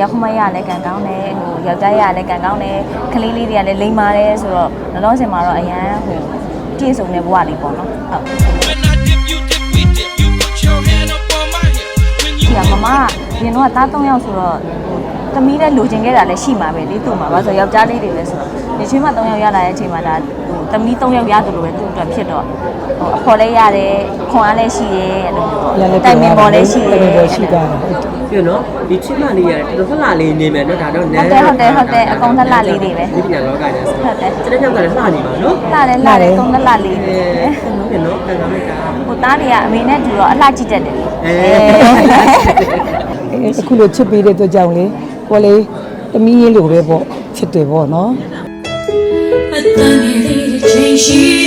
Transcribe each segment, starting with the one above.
ရောက်ခမရလည်းကန်ကောင်းတယ်ဟိုယောက်ျားရလည်းကန်ကောင်းတယ်ကလေးလေးတွေကလည်းလိမ်ပါတယ်ဆိုတော့လောလောဆယ်မှာတော့အရန်ဟိုပြည့်စုံတဲ့ဘဝလေးပေါ့နော်ဟုတ် When I dip, you dip, we dip. You put your hand up on my hip. When you ဒီကမမကရင်တော့တား၃ယောက်ဆိုတော့ဟိုသမီးလည်းလိုချင်ခဲ့တာလည်းရှိမှာပဲလေသူ့မှာဘာလို့ဆိုယောက်ျားလေးတွေလည်းဆိုတော့ဒီချိန်မှာ၃ယောက်ရလာတဲ့အချိန်မှာဒါဟို သမီး၃ယောက်ရတယ်လို့ပဲသူ့အတွက်ဖြစ်တော့ဟိုအဖော်လည်းရတယ်ခွန်အားလည်းရှိတယ်အဲ့လိုမျိုးတိုင်ပင်ပေါ်လည်းရှိတယ်တိုင်ပင်ပေါ်ရှိတာပြနော်ဒီချစ်မလေးရတယ်တော်တော်လှလေးနေမယ်နော်ဒါတော့ဟုတ်တယ်ဟုတ်တယ်ဟုတ်တယ်အကုန်ထလှလေးတွေပဲဒီပညာလောကနဲ့ဆိုဟုတ်တယ်ကျွန်တော်ကလည်းလှနေပါနော်လှတယ်လှတယ်သုံးလှလှလေးအဲတွေပြနော်ကံကောင်းလိုက်တာဟိုသားတွေကအမေနဲ့တူတော့အလှကြည့်တတ်တယ်အဲအဲအခုလိုချစ်ပေးတဲ့အတွက်ကြောင့်လေကိုယ်လေးတမီးရင်းလိုပဲပေါ့ချစ်တယ်ပေါ့နော်အတန်ရ ည်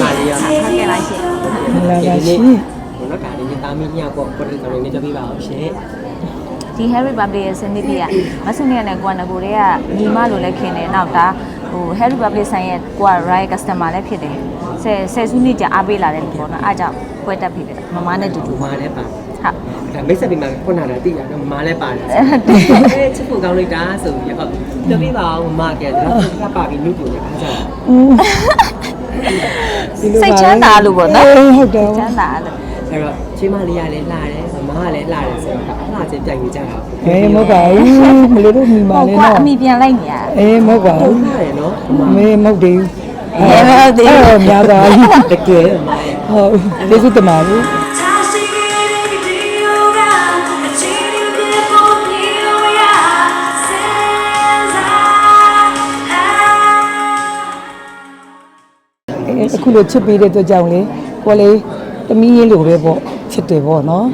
မှာမာရီယာဟုတ်ကဲ့လားရှင်မလာပါရှိဘုနော်ဒါလေးတာမီညပေါ့ကိုယ်တော်လေးနေကြပြပါအောင်ရှင်ဒီ Harry Public ရဲ့စနစ်ပြကမဆုနေရတဲ့ကွာနကိုတွေကညီမလိုလည်းခင်တယ်နောက်ဒါဟို Harry Public ဆိုင်ရဲ့ကွာ right customer လည်းဖြစ်တယ်ဆယ်ဆယ်စုနှစ်ကြာအားပေးလာတယ်လို့ပေါ့နော်အားကြောင့်ပွဲတက်ပြီတယ်မမနဲ့တူတူမာလည်းပါဟုတ်ဒါမိတ်ဆက်ပြီးမှခုနကတည်းကနော်မာလည်းပါတယ်အဲချစ်ဖို့ကောင်းလိုက်တာဆိုပြီးဟုတ်ကြပြပါအောင်မကဲဒါကပါပြီးနုပြနေအားကြ စိတ်ချမ်းသာလို့ပေါ့နော်အေးဟုတ်တယ်စိတ်ချမ်းသာလို့အဲ့တော့ချင်းမလေးကလည်းလှတယ်မမကလည်းလှတယ်ဆိုတော့လှချင်းပြိုင်နေကြတာအေးမဟုတ်ပါဘူးမလို့တို့မိမာဟိုလေးကွာနော်အမိပြန်လိုက်နေရအေးမဟုတ်ပါဟုဘူးတ်ပါတယ်နော်မေမဟုတ်သေးဘူးအေးမဟုတ်သေးဘူးအဲ့တော့များပါဘူးတကယ်မဟုတ်ကျေးဇူးတင်ပါဘူး အဲအခုလိုချစ်ပေးတဲ့အတွက်ကြောင့်လေကိုယ်လေးတမီးရင်းလိုပဲပေါ့ချစ်တယ်ပေါ့နော်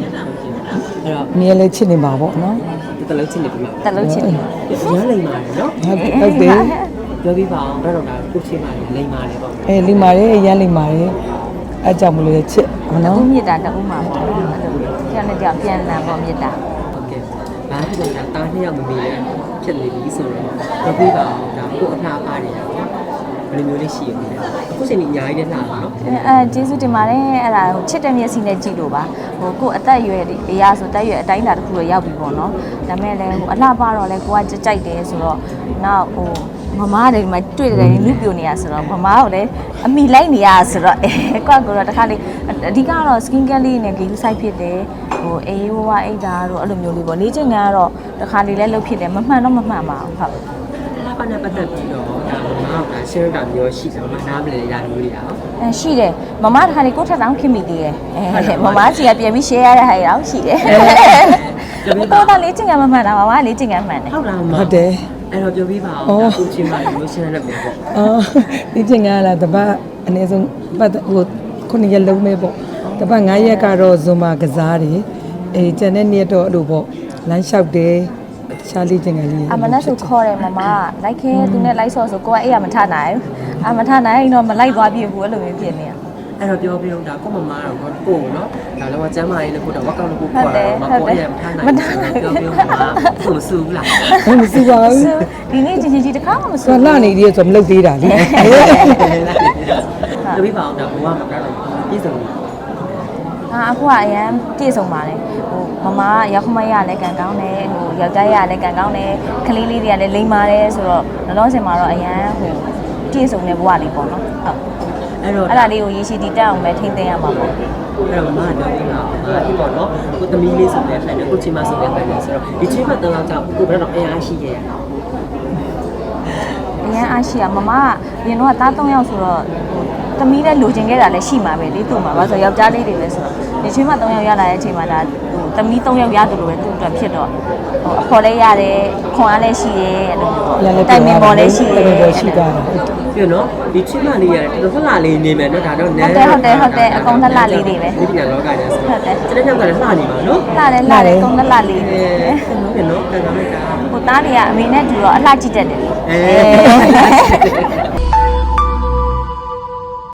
အဲ့တော့အမြဲလည်းချစ်နေမှာပေါ့နော်ဒီတလုံးချင်းနေပြီမှာတက်လို့ချင်တယ်ရလိမ့်ပါတယ်နော်ဟုတ်တယ်ဟုတ်တယ်ပြောပြပါအောင်တော့တော့ဒါကိုချင်းပါလိမ့်ပါတယ်ပေါ့အဲလိမ္မာရဲရမ်းလိမ္မာရဲအဲကြောင့်မလို့လေချစ်ဟုတ်တနော်ခုမြစ်တာတခုမှာပေါ့အဲ့လိုပြန်နဲ့ကြောင်ပြန်လန်ပေါ့မြစ်တာဟုတ်ကဲ့ဘာဖြစ်လဲဒါတားနှစ်ယောက်မမေးလဲဖြစ်နေပြီဆိုတော့ပြောပြပါအောင်ဒါကိုအလှပါတယ်နော် ဘယ်လိုမျိုးလေးရှိရမလဲအခုချိန်ကြီးအများကြီးနဲ့လှပါနော်အဲကျေးဇူးတင်ပါတယ်အဲ့ဒါဟိုချစ်တဲ့မျက်စိနဲ့ကြည့်လို့ပါဟိုကို့အသက်အရွယ်အရာဆိုတက်ရွယ်အတိုင်းအတာတစ်ခုတော့ရောက်ပြီပေါ့နော်ဒါမဲ့လည်းဟိုအလှပတော့လဲကိုကကြိုက်တယ်ဆိုတော့နောက်ဟိုမမတဲ့ဒီမှာတွေ့တယ်လူပြိုနေရဆိုတော့မမကိုလည်းအမိလိုက်နေရဆိုတော့အဲကွာကိုတော့တခါလေးအဓိကတော့ skin care လေးနဲ့ဂိမ်းဆိုင်ဖြစ်တယ်ဟိုအေးဝဝအိတ်တာတို့အဲ့လိုမျိုးလေးပေါ့လေ့ကျင့်ခန်းကတော့တခါလေးလဲလုပ်ဖြစ်တယ်မမှန်တော့မမှန်ပါဘူးဟုတ်လှပါနဲ့ပတ်သက်ပြီးတော့ ဒါမမကရှင်းတာမျိုးရှိတယ်မနားမလဲရမျိုးတွေအောင်အဲရှိတယ်မမတခါလေးကိုယ့်ထက်တောင်ခင်မိသေးတယ်အဲမမစီကပြန်ပြီး share ရတဲ့ဟာတွေတော့ရှိတယ်ကိုတော့လေးကျင်ကမမှန်တာမမလေးကျင်ကမှန်တယ်ဟုတ်လားမဟုတ်တယ်အဲ့တော့ပြောပြပါအောင်ဒါကိုချင်းပါလို့ရှင်းရတဲ့ပဲပေါ့အော်ဒီချိန်ကလာတပတ်အနည်းဆုံးပတ်ဟိုခုနှစ်ရက်လုံးပဲပေါ့တပတ်9ရက်ကတော့ဇွန်မာကစားတယ်အေးကျန်တဲ့နေ့တော့အဲ့လိုပေါ့လမ်းလျှောက်တယ် တခြားလေးချိန်ကလေးအမနက်ဆိုခေါ်တယ်မမလိုက်ခဲသူနဲ့လိုက်ဆော့ဆိုကိုကအေးရမထနိုင်ဘူးအမထနိုင်တော့မလိုက်သွားပြဘူးအဲ့လိုမျိုးဖြစ်နေတာအဲ့တော့ပြောပြအောင်ဒါကိုမမတော့ကိုနော်ဒါလောကကျမ်းမာရေးလို့ကိုတော့ဝက်ကောက်လို့ကိုခေါ်တာမကိုရမထားနိုင်ပြောပြအောင်ပါကိုစူးလားဘယ်မစူပါဘူးဆိုဒီနေ့ချင်းချင်းကြီးတစ်ခါမှမဆိုဆိုတော့လှနေသေးတယ်ဆိုတော့မလုပ်သေးတာလေပြောပြပါအောင်ဒါဘဝမှာတော့ပြည့်စုံတ ယ်အာအခုကအရန်ပြည့်စုံပါတယ်ဟိုမမကရောက်ခမရလည်းကန်ကောင်းတယ်ဟိုယောက်ျားရလည်းကန်ကောင်းတယ်ကလေးလေးတွေကလည်းလိမ်ပါတယ်ဆိုတော့လောလောဆယ်မှာတော့အရန်ဟိုပြည့်စုံတဲ့ဘဝလေးပေါ့နော်ဟုတ်အဲ့တော့အဲ့ဒါလေးကိုရေရှိတီတက်အောင်ပဲထိမ့်သိမ်းရမှာပေါ့အဲ့တော့မမတော့ပြပါအောင်ဒီပေါ့နော်ကိုသမီးလေးဆိုတဲ့ဖိုင်နဲ့ကိုချင်းမဆိုတဲ့ဖိုင်နဲ့ဆိုတော့ဒီချင်းမတန်းတော့ကြောင့်ကိုဘယ်တော့အင်အားရှိခဲ့ရအရန်အားရှိရမမကရင်တော့တား၃ယောက်ဆိုတော့ဟို သမီးလည်းလိုချင်ခဲ့တာလည်းရှိမှာပဲလေသူ့မှာဘာလို့ဆိုယောက်ျားလေးတွေလည်းဆိုတော့ဒီချင်းမှ၃ယောက်ရလာတဲ့အချိန်မှာဒါဟိုသမီး၃ယောက်ရတယ်လို့ပဲသူ့အတွက်ဖြစ်တော့ဟိုအဖော်လည်းရတယ်ခွန်အားလည်းရှိတယ်အဲ့လိုမျိုးပေါ့တိုင်ပင်ပေါ်လည်းရှိတယ်တိုင်ပင်ပေါ်ရှိတာဟုတ်တယ်ပြီးတော့ဒီချစ်မလေးရတယ်တော်တော်လှလေးနေမယ်နော်ဒါတော့ဟုတ်တယ်ဟုတ်တယ်ဟုတ်တယ်အကုန်လှလှလေးတွေပဲဒီပညာလောကကျဆိုဟုတ်တယ်ကျွန်တော်ကလည်းလှနေပါနော်လှတယ်လှတယ်အကုန်လှလှလေးအဲတွေဟုတ်တယ်နော်ကန်ကလိုက်တာဟိုသားတွေကအမေနဲ့တူတော့အလှကြည့်တတ်တယ်လေအဲ